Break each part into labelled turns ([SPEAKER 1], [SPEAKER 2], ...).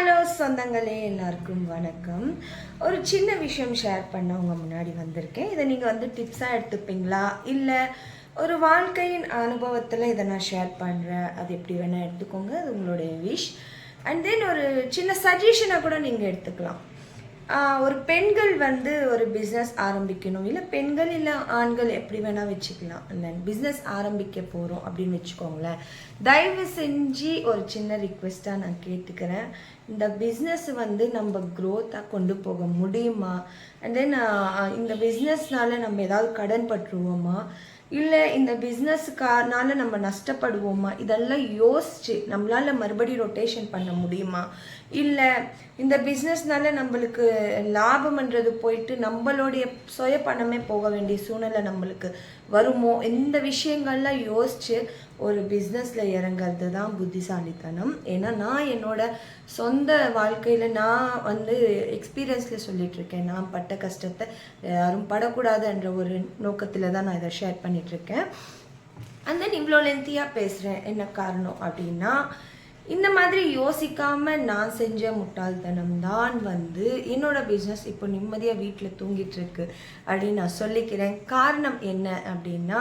[SPEAKER 1] Hello சொந்தங்களே எல்லாருக்கும் வணக்கம். ஒரு சின்ன விஷயம் ஷேர் பண்ண உங்கள் முன்னாடி வந்திருக்கேன். இதை நீங்கள் வந்து டிப்ஸாக எடுத்துப்பீங்களா? இல்லை ஒரு வாழ்க்கையின் அனுபவத்தில் இதை நான் ஷேர் பண்ணுறேன் அது எப்படி வேணால் எடுத்துக்கோங்க. அது உங்களுடைய விஷ் அண்ட் தென் ஒரு சின்ன சஜஷனாக கூட நீங்கள் எடுத்துக்கலாம். ஒரு பெண்கள் வந்து ஒரு பிஸ்னஸ் ஆரம்பிக்கணும். இல்லை பெண்கள் இல்லை ஆண்கள் எப்படி வேணால் வச்சுக்கலாம். இல்லை பிஸ்னஸ் ஆரம்பிக்க போகிறோம் அப்படின்னு வச்சுக்கோங்களேன். தயவு செஞ்சு ஒரு சின்ன ரிக்வெஸ்ட்டாக நான் கேட்டுக்கிறேன். இந்த பிஸ்னஸ் வந்து நம்ம க்ரோத்தாக கொண்டு போக முடியுமா? அண்ட் தென் இந்த பிஸ்னஸ்னால நம்ம ஏதாவது கடன் பற்றுவோமா? இல்லை இந்த பிஸ்னஸுக்கானால நம்ம நஷ்டப்படுவோமா? இதெல்லாம் யோசிச்சு நம்மளால மறுபடி ரொட்டேஷன் பண்ண முடியுமா? இல்லை இந்த பிஸ்னஸ்னால நம்மளுக்கு லாபம்ன்றது போயிட்டு நம்மளுடைய சுய பணமே போக வேண்டிய சூழ்நிலை நம்மளுக்கு வருமோ? இந்த விஷயங்கள்லாம் யோசிச்சு ஒரு பிஸ்னஸில் இறங்குறது தான் புத்திசாலித்தனம். ஏன்னா நான் என்னோட சொந்த வாழ்க்கையில் நான் வந்து எக்ஸ்பீரியன்ஸில் சொல்லிகிட்ருக்கேன் நான் பட்ட கஷ்டத்தை யாரும் படக்கூடாதுன்ற ஒரு நோக்கத்தில் தான் நான் இதை ஷேர் பண்ணிகிட்ருக்கேன் அந்த அண்ட் தென் இவ்வளோ லென்த்தியாக பேசுகிறேன் என்ன காரணம் அப்படின்னா இந்த மாதிரி யோசிக்காம நான் செஞ்ச முட்டாள்தனம் தான் வந்து என்னோட பிஸ்னஸ் இப்போ நிம்மதியாக வீட்டில் தூங்கிட்டு இருக்கு அப்படின்னு நான் சொல்லிக்கிறேன். காரணம் என்ன அப்படின்னா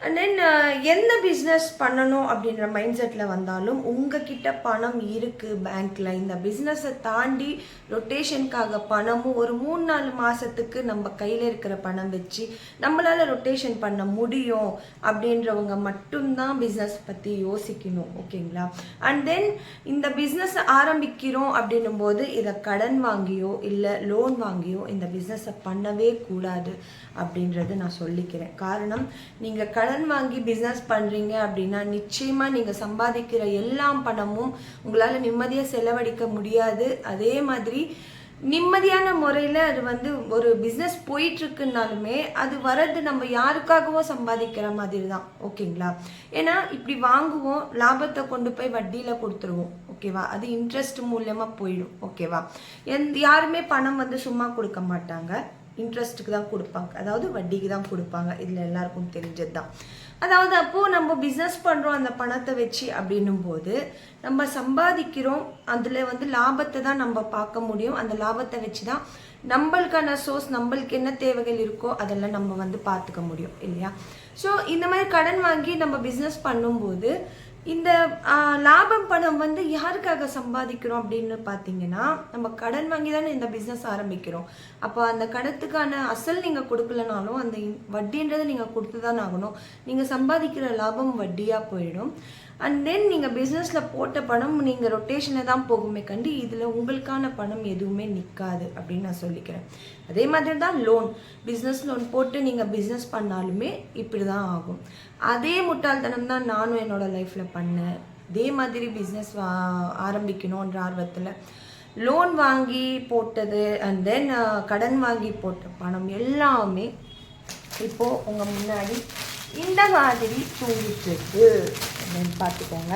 [SPEAKER 1] அண்ட் தென் uh, எந்த பிஸ்னஸ் பண்ணணும் அப்படின்ற மைண்ட் செட்டில் வந்தாலும் உங்ககிட்ட பணம் இருக்குது பேங்க்கில் இந்த பிஸ்னஸை தாண்டி ரொட்டேஷனுக்காக பணமும் ஒரு மூணு நாலு மாதத்துக்கு நம்ம கையில் இருக்கிற பணம் வச்சு நம்மளால் ரொட்டேஷன் பண்ண முடியும் அப்படின்றவங்க மட்டும்தான் பிஸ்னஸ் பற்றி யோசிக்கணும் ஓகேங்களா? அண்ட் தென் இந்த பிஸ்னஸ் ஆரம்பிக்கிறோம் அப்படின்னும் போது இதை கடன் வாங்கியோ இல்லை லோன் வாங்கியோ இந்த பிஸ்னஸை பண்ணவே கூடாது அப்படின்றது நான் சொல்லிக்கிறேன். காரணம் நீங்கள் கடன் கடன் வாங்கி பிஸ்னஸ் பண்ணுறீங்க அப்படின்னா நிச்சயமாக நீங்கள் சம்பாதிக்கிற எல்லா பணமும் உங்களால் நிம்மதியாக செலவழிக்க முடியாது. அதே மாதிரி நிம்மதியான முறையில் அது வந்து ஒரு பிஸ்னஸ் போயிட்டுருக்குனாலுமே அது வர்றது நம்ம யாருக்காகவோ சம்பாதிக்கிற மாதிரி தான் ஓகேங்களா? ஏன்னா இப்படி வாங்குவோம் லாபத்தை கொண்டு போய் வட்டியில் கொடுத்துருவோம். ஓகேவா? அது இன்ட்ரெஸ்ட் மூலயமா போயிடும். ஓகேவா? எந் யாருமே பணம் வந்து சும்மா கொடுக்க மாட்டாங்க. இன்ட்ரெஸ்ட்டுக்கு தான் கொடுப்பாங்க. அதாவது வட்டிக்கு தான் கொடுப்பாங்க. இதில் எல்லாருக்கும் தெரிஞ்சது தான் அதாவது அப்போது நம்ம பிஸ்னஸ் பண்ணுறோம் அந்த பணத்தை வச்சு அப்படின்னும் போது நம்ம சம்பாதிக்கிறோம் அதில் வந்து லாபத்தை தான் நம்ம பார்க்க முடியும். அந்த லாபத்தை வச்சு தான் நம்மளுக்கான சோர்ஸ் நம்மளுக்கு என்ன தேவைகள் இருக்கோ அதெல்லாம் நம்ம வந்து பார்த்துக்க முடியும் இல்லையா? ஸோ இந்த மாதிரி கடன் வாங்கி நம்ம பிஸ்னஸ் பண்ணும்போது இந்த லாபம் பணம் வந்து யாருக்காக சம்பாதிக்கிறோம் அப்படின்னு பார்த்தீங்கன்னா நம்ம கடன் வாங்கி தானே இந்த பிஸ்னஸ் ஆரம்பிக்கிறோம். அப்போ அந்த கடத்துக்கான அசல் நீங்கள் கொடுக்கலனாலும் அந்த வட்டின்றதை நீங்கள் கொடுத்து தான் ஆகணும். நீங்கள் சம்பாதிக்கிற லாபம் வட்டியாக போயிடும். அண்ட் தென் நீங்கள் பிஸ்னஸில் போட்ட பணம் நீங்கள் ரொட்டேஷனில் தான் போகுமே கண்டு இதில் உங்களுக்கான பணம் எதுவுமே நிற்காது அப்படின்னு நான் சொல்லிக்கிறேன். அதே மாதிரி தான் லோன் பிஸ்னஸ் லோன் போட்டு நீங்கள் பிஸ்னஸ் பண்ணாலுமே இப்படி தான் ஆகும். அதே முட்டாள்தனம் தான் நானும் என்னோடய லைஃப்பில் பண்ணேன். அதே மாதிரி பிஸ்னஸ் ஆரம்பிக்கணுன்ற ஆர்வத்தில் லோன் வாங்கி போட்டது அண்ட் தென் கடன் வாங்கி போட்ட பணம் எல்லாமே இப்போது உங்கள் முன்னாடி இந்த மாதிரி தூங்கிட்டு இருக்கு. அப்படின்னு பார்த்துக்கோங்க.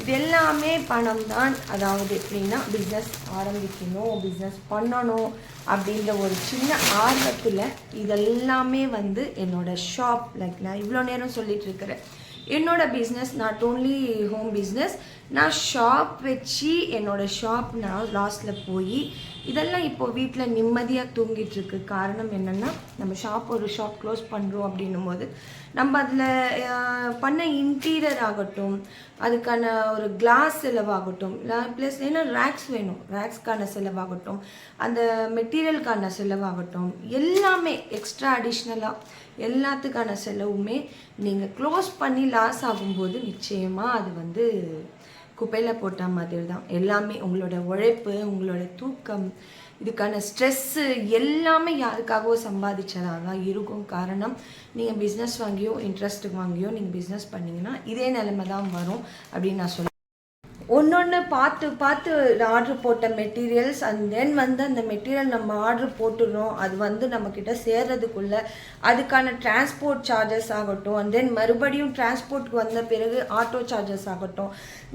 [SPEAKER 1] இது எல்லாமே பணம் தான் அதாவது எப்படின்னா பிஸ்னஸ் ஆரம்பிக்கணும் பிஸ்னஸ் பண்ணணும் அப்படின்ற ஒரு சின்ன ஆர்வத்தில் இதெல்லாமே வந்து என்னோட ஷாப் லைக் நான் இவ்வளோ நேரம் சொல்லிட்டு இருக்கிறேன். என்னோட business not only home business நான் ஷாப் வச்சு என்னோட ஷாப் நான் லாஸ்ட்டில் போய் இதெல்லாம் இப்போ வீட்டில் நிம்மதியாக தூங்கிட்டு இருக்கு. காரணம் என்னென்னா நம்ம ஷாப் ஒரு ஷாப் க்ளோஸ் பண்ணுறோம் அப்படின்னும் போது நம்ம அதில் பண்ண இன்டீரியர் ஆகட்டும் அதுக்கான ஒரு கிளாஸ் செலவாகட்டும் ப்ளஸ் ஏன்னா ரேக்ஸ் வேணும். ரேக்ஸ்க்கான செலவாகட்டும் அந்த மெட்டீரியலுக்கான செலவாகட்டும் எல்லாமே எக்ஸ்ட்ரா அடிஷ்னலாக எல்லாத்துக்கான செலவுமே நீங்கள் க்ளோஸ் பண்ணி லாஸ் ஆகும்போது நிச்சயமாக அது வந்து குப்பையில் போட்ட மாதிரி தான் எல்லாமே உங்களோட உழைப்பு உங்களோட தூக்கம் இதுக்கான ஸ்ட்ரெஸ்ஸு எல்லாமே யாருக்காகவோ சம்பாதிச்சதாக தான் இருக்கும். காரணம் நீங்கள் பிஸ்னஸ் வாங்கியோ இன்ட்ரெஸ்ட்டுக்கு வாங்கியோ நீங்கள் பிஸ்னஸ் பண்ணீங்கன்னா இதே நிலைமை தான் வரும் அப்படின்னு நான் சொல்லுவேன் ஒன்று பார்த்து பார்த்து ஆர்டர் போட்ட மெட்டீரியல்ஸ் அண்ட் தென் வந்து அந்த மெட்டீரியல் நம்ம ஆர்டர் போட்டுடுறோம் அது வந்து நம்மக்கிட்ட சேர்றதுக்குள்ள அதுக்கான டிரான்ஸ்போர்ட் சார்ஜஸ் ஆகட்டும். அண்ட் தென் மறுபடியும் டிரான்ஸ்போர்ட்க்கு வந்த பிறகு ஆட்டோ சார்ஜஸ் ஆகட்டும்.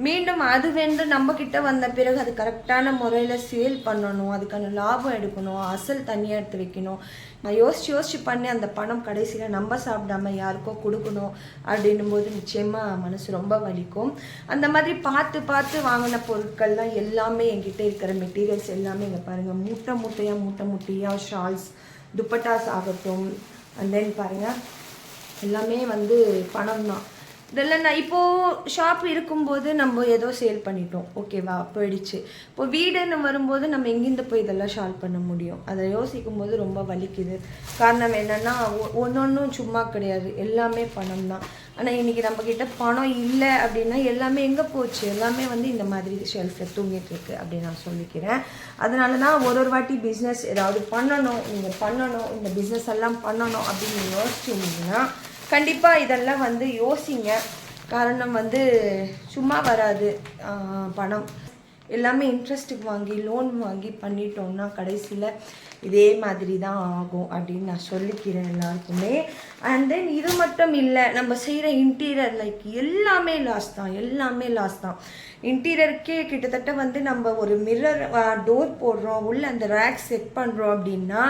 [SPEAKER 1] மீண்டும் அது வந்து நம்மக்கிட்ட வந்த பிறகு அது கரெக்டான முறையில் சேல் பண்ணணும். அதுக்கான லாபம் எடுக்கணும். அசல் தனியாக எடுத்து வைக்கணும். நான் யோசிச்சு யோசிச்சு பண்ணி அந்த பணம் கடைசியில் நம்ம சாப்பிடாம யாருக்கோ கொடுக்கணும் அப்படின்னும் போது நிச்சயமாக மனசு ரொம்ப வலிக்கும். அந்த மாதிரி பார்த்து பார்த்து பார்த்து வாங்கின பொருட்கள்லாம் எல்லாமே என்கிட்ட இருக்கிற மெட்டீரியல்ஸ் எல்லாமே இங்கே பாருங்கள் மூட்டை மூட்டையாக மூட்டை மூட்டையாக ஷால்ஸ் துப்பட்டாஸ் ஆகட்டும். அண்ட் தென் பாருங்கள் எல்லாமே வந்து பணம் தான் இதெல்லாம் நான் இப்போது ஷாப் இருக்கும்போது நம்ம ஏதோ சேல் பண்ணிட்டோம். ஓகேவா போயிடுச்சு. இப்போ வீடுன்னு வரும்போது நம்ம எங்கேருந்து போய் இதெல்லாம் ஷால்வ் பண்ண முடியும்? அதை யோசிக்கும் போது ரொம்ப வலிக்குது. காரணம் என்னென்னா ஒன்றொன்றும் சும்மா கிடையாது. எல்லாமே பணம் தான் ஆனால் இன்றைக்கி நம்மக்கிட்ட பணம் இல்லை அப்படின்னா எல்லாமே எங்கே போச்சு? எல்லாமே வந்து இந்த மாதிரி ஷெல்ஃபில் தூங்கிட்டு இருக்கு அப்படின்னு நான் சொல்லிக்கிறேன். அதனால தான் ஒரு ஒரு வாட்டி பிஸ்னஸ் ஏதாவது பண்ணணும். நீங்கள் பண்ணணும். இந்த பிஸ்னஸ் எல்லாம் பண்ணணும் அப்படின்னு யோசிச்சிருந்தீங்கன்னா கண்டிப்பாக இதெல்லாம் வந்து யோசிங்க. காரணம் வந்து சும்மா வராது. பணம். எல்லாமே இன்ட்ரெஸ்ட்டுக்கு வாங்கி லோன் வாங்கி பண்ணிட்டோம்னா கடைசியில் இதே மாதிரி தான் ஆகும் அப்படின்னு நான் சொல்லிக்கிறேன் எல்லாருக்குமே. அண்ட் தென் இது மட்டும் இல்லை நம்ம செய்கிற இன்டீரியர் லைக் எல்லாமே லாஸ் தான் எல்லாமே லாஸ் தான். இன்டீரியருக்கே கிட்டத்தட்ட வந்து நம்ம ஒரு மிரர் டோர் போடுறோம் உள்ளே அந்த ரேக் செட் பண்ணுறோம் அப்படின்னா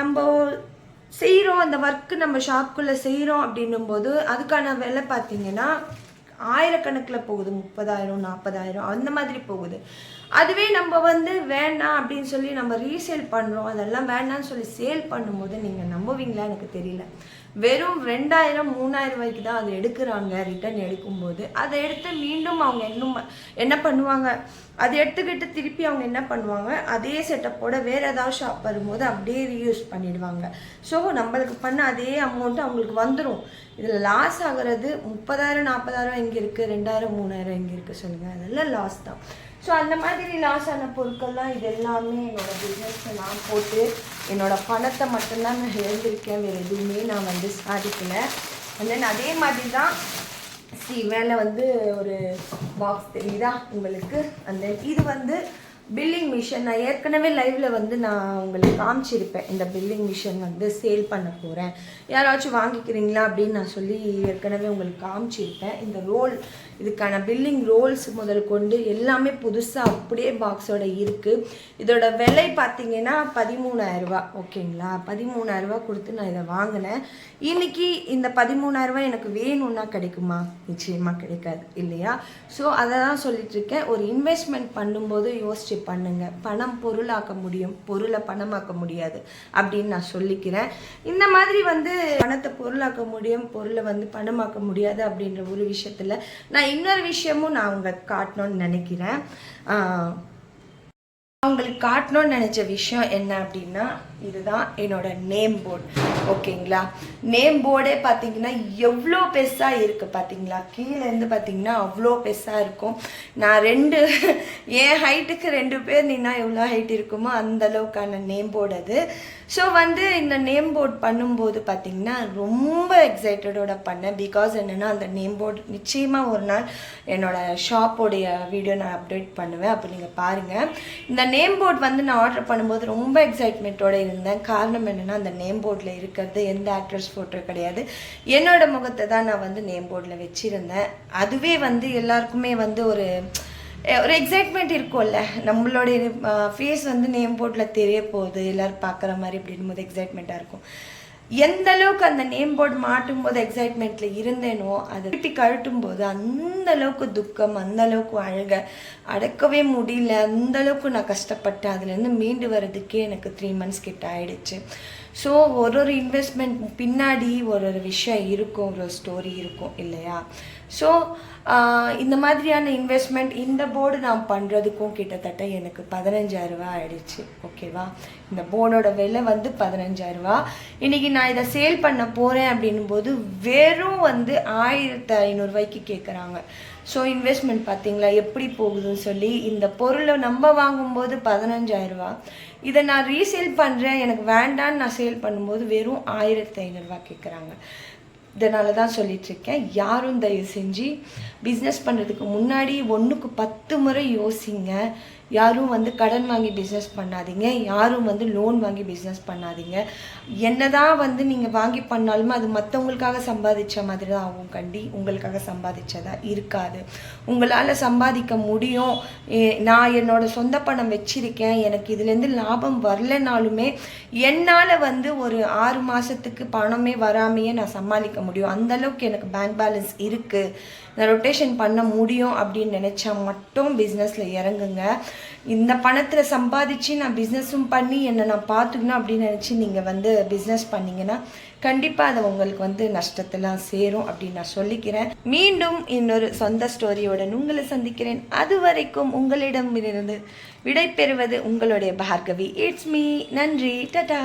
[SPEAKER 1] நம்ம செய்கிறோம் அந்த ஒர்க்கு நம்ம ஷாப்குள்ளே செய்கிறோம் அப்படின்னும் போது அதுக்கான விலை பார்த்தீங்கன்னா ஆயிரக்கணக்கில் போகுது. முப்பதாயிரம் நாற்பதாயிரம் அந்த மாதிரி போகுது. அதுவே நம்ம வந்து வேண்டாம் அப்படின்னு சொல்லி நம்ம ரீசேல் பண்ணுறோம் அதெல்லாம் வேண்டாம்னு சொல்லி சேல் பண்ணும்போது நீங்கள் நம்புவீங்களா? எனக்கு தெரியல. வெறும் ரெண்டாயிரம் மூணாயிரம் ரூபாய்க்கு தான் அதை எடுக்கிறாங்க ரிட்டர்ன் எடுக்கும்போது. அதை எடுத்து மீண்டும் அவங்க இன்னும் என்ன பண்ணுவாங்க? அதை எடுத்துக்கிட்டு திருப்பி அவங்க என்ன பண்ணுவாங்க? அதே செட்டப்போட வேற ஏதாவது ஷாப் வரும்போது அப்படியே ரீயூஸ் பண்ணிடுவாங்க. ஸோ நம்மளுக்கு பண்ண அதே அமௌண்ட் அவங்களுக்கு வந்துடும் இதில் லாஸ் ஆகுறது முப்பதாயிரம் நாற்பதாயிரம் எங்கே இருக்குது ரெண்டாயிரம் மூணாயிரம் எங்கே இருக்குது சொல்லுங்கள் அதெல்லாம் லாஸ் தான். ஸோ அந்த மாதிரி லாஸ் ஆன பொருட்கள்லாம் இது எல்லாமே என்னோட பிஸ்னஸை நான் போட்டு என்னோடய பணத்தை மட்டும்தான் நான் இழந்திருக்கேன். வேறு எதுவுமே நான் வந்து சாதிக்கலை. அண்ட் தென் அதே மாதிரி தான் சி மேலே வந்து ஒரு பாக்ஸ் தெரியுதா உங்களுக்கு? அந்த இது வந்து பில்லிங் மிஷின் நான் ஏற்கனவே லைவ்ல வந்து நான் உங்களுக்கு காமிச்சிருப்பேன். இந்த பில்லிங் மிஷின் வந்து சேல் பண்ண போகிறேன் யாராச்சும் வாங்கிக்கிறீங்களா அப்படின்னு நான் சொல்லி ஏற்கனவே உங்களுக்கு காமிச்சிருப்பேன். இந்த ரோல் இதுக்கான பில்லிங் ரோல்ஸ் முதல் கொண்டு எல்லாமே புதுசாக அப்படியே பாக்ஸோட இருக்குது இதோட விலை பார்த்தீங்கன்னா பதிமூணாயிரரூபா ஓகேங்களா? பதிமூணாயிரரூபா கொடுத்து நான் இதை வாங்கினேன். இன்னைக்கு இந்த பதிமூணாயிரரூபா எனக்கு வேணும்னா கிடைக்குமா? நிச்சயமாக கிடைக்காது இல்லையா? ஸோ அதை தான் சொல்லிட்டு இருக்கேன். ஒரு இன்வெஸ்ட்மெண்ட் பண்ணும்போது யோசிச்சு பண்ணுங்க. பணம் பொருளாக்க முடியும். பொருளை பணமாக்க முடியாது அப்படின்னு நான் சொல்லிக்கிறேன். இந்த மாதிரி வந்து பணத்தை பொருளாக்க முடியும் பொருளை வந்து பணமாக்க முடியாது அப்படின்ற ஒரு விஷயத்துல நான் இன்னொரு விஷயமும் நான் அவங்க காட்டணும்னு நினைக்கிறேன். அவங்களுக்கு காட்டணும்னு நினச்ச விஷயம் என்ன அப்படின்னா இதுதான் என்னோட நேம் போர்டு ஓகேங்களா நேம் போர்டே பார்த்தீங்கன்னா எவ்வளோ பெருசாக இருக்குது பார்த்தீங்களா கீழேருந்து பார்த்தீங்கன்னா அவ்வளோ பெருசாக இருக்கும். நான் ரெண்டு என் ஹைட்டுக்கு ரெண்டு பேர் நின்னா எவ்வளோ ஹைட் இருக்குமோ அந்த அளவுக்கான நேம் போர்டு அது. ஸோ வந்து இந்த நேம் போர்டு பண்ணும்போது பார்த்தீங்கன்னா ரொம்ப எக்ஸைட்டடோட பண்ணேன். பிகாஸ் என்னென்னா அந்த நேம் போர்டு நிச்சயமாக ஒரு நாள் என்னோட ஷாப்போடைய வீடியோ நான் அப்டேட் பண்ணுவேன். அப்போ நீங்கள் பாருங்கள் இந்த நேம் போர்டு வந்து நான் ஆர்டர் பண்ணும்போது ரொம்ப எக்ஸைட்மெண்ட்டோட இருந்தேன். காரணம் என்னென்னா அந்த நேம் போர்டில் இருக்கிறது எந்த ஆக்ட்ரஸ் ஃபோட்டோ கிடையாது. என்னோடய முகத்தை தான் நான் வந்து நேம் போர்டில் வச்சுருந்தேன். அதுவே வந்து எல்லாருக்குமே வந்து ஒரு ஒரு எக்ஸைட்மெண்ட் இருக்கும்ல. நம்மளுடைய ஃபேஸ் வந்து நேம் போர்டில் தெரிய போகுது. எல்லோரும் பார்க்குற மாதிரி அப்படின்னும் போது எக்ஸைட்மெண்ட்டாக இருக்கும். எந்த அளவுக்கு அந்த நேம் போர்டு மாட்டும் போது எக்ஸைட்மெண்ட்டில் இருந்தேனோ அதை திருப்பி கழட்டும் போது அந்த அளவுக்கு துக்கம் அந்த அளவுக்கு அழுக அடக்கவே முடியல அந்த அளவுக்கு நான் கஷ்டப்பட்டேன் அதுலேருந்து மீண்டு வர்றதுக்கே எனக்கு த்ரீ மந்த்ஸ் கிட்ட ஆயிடுச்சு. ஸோ ஒரு ஒரு இன்வெஸ்ட்மெண்ட் பின்னாடி ஒரு ஒரு விஷயம் இருக்கும் ஒரு ஸ்டோரி இருக்கும் இல்லையா? ஸோ இந்த மாதிரியான இன்வெஸ்ட்மெண்ட் இந்த போர்டு நான் பண்ணுறதுக்கும் கிட்டத்தட்ட எனக்கு பதினஞ்சாயிரரூபா ஆயிடுச்சு. ஓகேவா இந்த போர்டோட விலை வந்து பதினஞ்சாயிரரூபா இன்றைக்கி நான் இதை சேல் பண்ண போகிறேன் அப்படின்னும் போது வெறும் வந்து ஆயிரத்து ஐநூறுரூவாய்க்கு கேட்குறாங்க ஸோ இன்வெஸ்ட்மெண்ட் பார்த்தீங்களா? எப்படி போகுதுன்னு சொல்லி இந்த பொருளை நம்ம வாங்கும்போது பதினஞ்சாயிரரூபா இதை நான் ரீசேல் பண்ணுறேன் எனக்கு வேண்டான்னு நான் சேல் பண்ணும்போது வெறும் ஆயிரத்தி ஐநூறுரூவா கேட்குறாங்க இதனால தான் சொல்லிட்டு இருக்கேன். யாரும் தயவு செஞ்சு பிஸ்னஸ் பண்ணுறதுக்கு முன்னாடி ஒன்றுக்கு பத்து முறை யோசிங்க. யாரும் வந்து கடன் வாங்கி பிஸ்னஸ் பண்ணாதீங்க. யாரும் வந்து லோன் வாங்கி பிஸ்னஸ் பண்ணாதீங்க. என்னதான் வந்து நீங்கள் வாங்கி பண்ணாலும் அது மற்றவங்களுக்காக சம்பாதிச்ச மாதிரி தான் ஆகும் கண்டி. உங்களுக்காக சம்பாதிச்சதா இருக்காது. உங்களால் சம்பாதிக்க முடியும். ஏ- நான் என்னோட சொந்த பணம் வச்சிருக்கேன். எனக்கு இதுலேருந்து லாபம் வரலனாலுமே என்னால் வந்து ஒரு ஆறு மாதத்துக்கு பணமே வராமையே நான் சமாளிக்க முடியும். அந்தளவுக்கு எனக்கு பேங்க் பேலன்ஸ் இருக்குது நான் ரொட்டேஷன் பண்ண முடியும் அப்படின்னு நினச்சா மட்டும் பிஸ்னஸில் இறங்குங்க. இந்த பணத்தில் சம்பாதிச்சு நான் பிஸ்னஸும் பண்ணி என்னை நான் பார்த்துக்கணும் அப்படின்னு நினச்சி நீங்கள் வந்து பிஸ்னஸ் பண்ணிங்கன்னா கண்டிப்பாக அது உங்களுக்கு வந்து நஷ்டத்தெல்லாம் சேரும் அப்படின்னு நான் சொல்லிக்கிறேன். மீண்டும் இன்னொரு சொந்த ஸ்டோரியோட உங்களை சந்திக்கிறேன். அது வரைக்கும் உங்களிடமிருந்து விடை பெறுவது உங்களுடைய பார்கவி. இட்ஸ் மீ நன்றி. டடா